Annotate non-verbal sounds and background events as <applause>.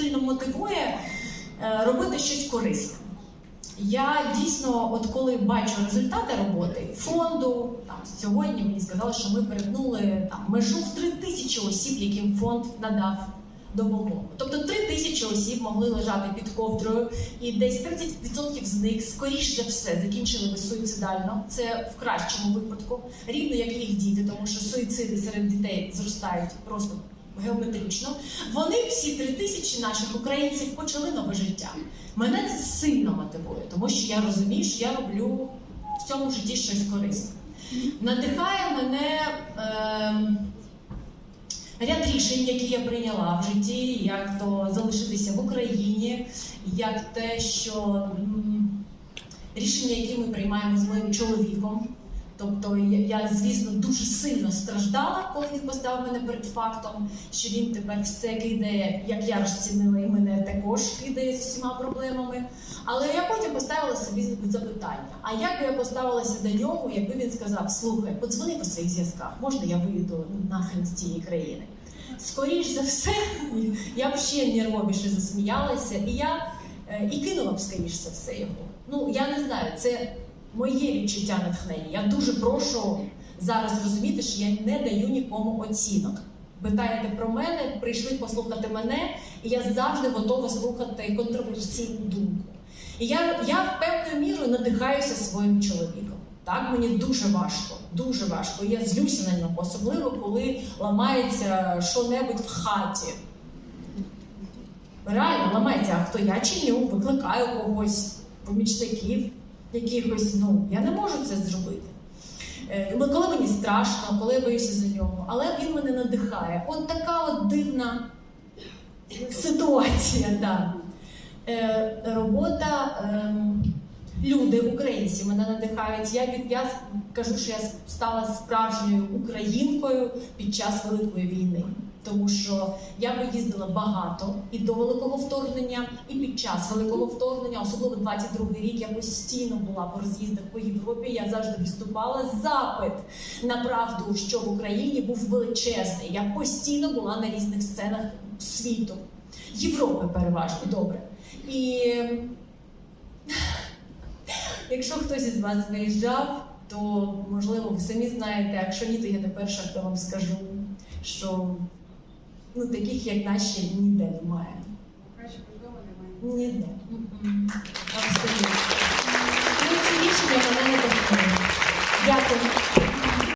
сильно мотивує е, робити щось корисне. Я дійсно, от коли бачу результати роботи фонду, там сьогодні мені сказали, що ми перетнули там межу в 3 тисячі осіб, яким фонд надав допомогу. Тобто 3 тисячі осіб могли лежати під ковдрою, і десь 30% з них, скоріш за все, закінчили би суїцидально. Це в кращому випадку, рівно як їх діти, тому що суїциди серед дітей зростають просто геометрично. Вони всі три тисячі наших українців почали нове життя. Мене це сильно мотивує, тому що я розумію, що я роблю в цьому житті щось корисне. Надихає мене е, ряд рішень, які я прийняла в житті, як то залишитися в Україні, як те, що м, рішення, які ми приймаємо з моїм чоловіком. Тобто я, звісно, дуже сильно страждала, коли він поставив мене перед фактом, що він тепер все кидає, як я розцінила, і мене також кидає з усіма проблемами. Але я потім поставила собі запитання: а як би я поставилася до нього, якби він сказав: слухай, подзвони по своїх зв'язках, можна я вийду нахрен з цієї країни? Скоріш за все, я б ще нервовіше засміялася, і я е, і кинула б скоріш за все його. Ну я не знаю, це моє відчуття натхнення. Я дуже прошу зараз розуміти, що я не даю нікому оцінок. Питаєте про мене, прийшли послухати мене, і я завжди готова слухати контроверсійну думку. І я, я певною мірою надихаюся своїм чоловіком. Так, мені дуже важко, дуже важко. Я злюся на нього, особливо коли ламається що-небудь в хаті. Реально ламається, а хто я чиню, викликаю когось, помічників якихось, ну я не можу це зробити. Е, Коли мені страшно, коли я боюся за нього, але він мене надихає. От така от дивна ситуація. Да. Е, робота, ем, люди, українці мене надихають. Я, я кажу, що я стала справжньою українкою під час Великої війни. Тому що я виїздила багато і до великого вторгнення, і під час великого вторгнення, особливо 22 рік, я постійно була по роз'їздах по Європі. Я завжди виступала запит на правду, що в Україні був величезний. Я постійно була на різних сценах світу, Європи переважно добре. І <sighs> якщо хтось із вас виїжджав, то можливо ви самі знаєте, якщо ні, то я не перша, хто вам скажу, що ну, таких, як наші, ніде немає. Краще вдома немає. Ніде. Абсолютно. Ну, ці рішення мене не Дякую.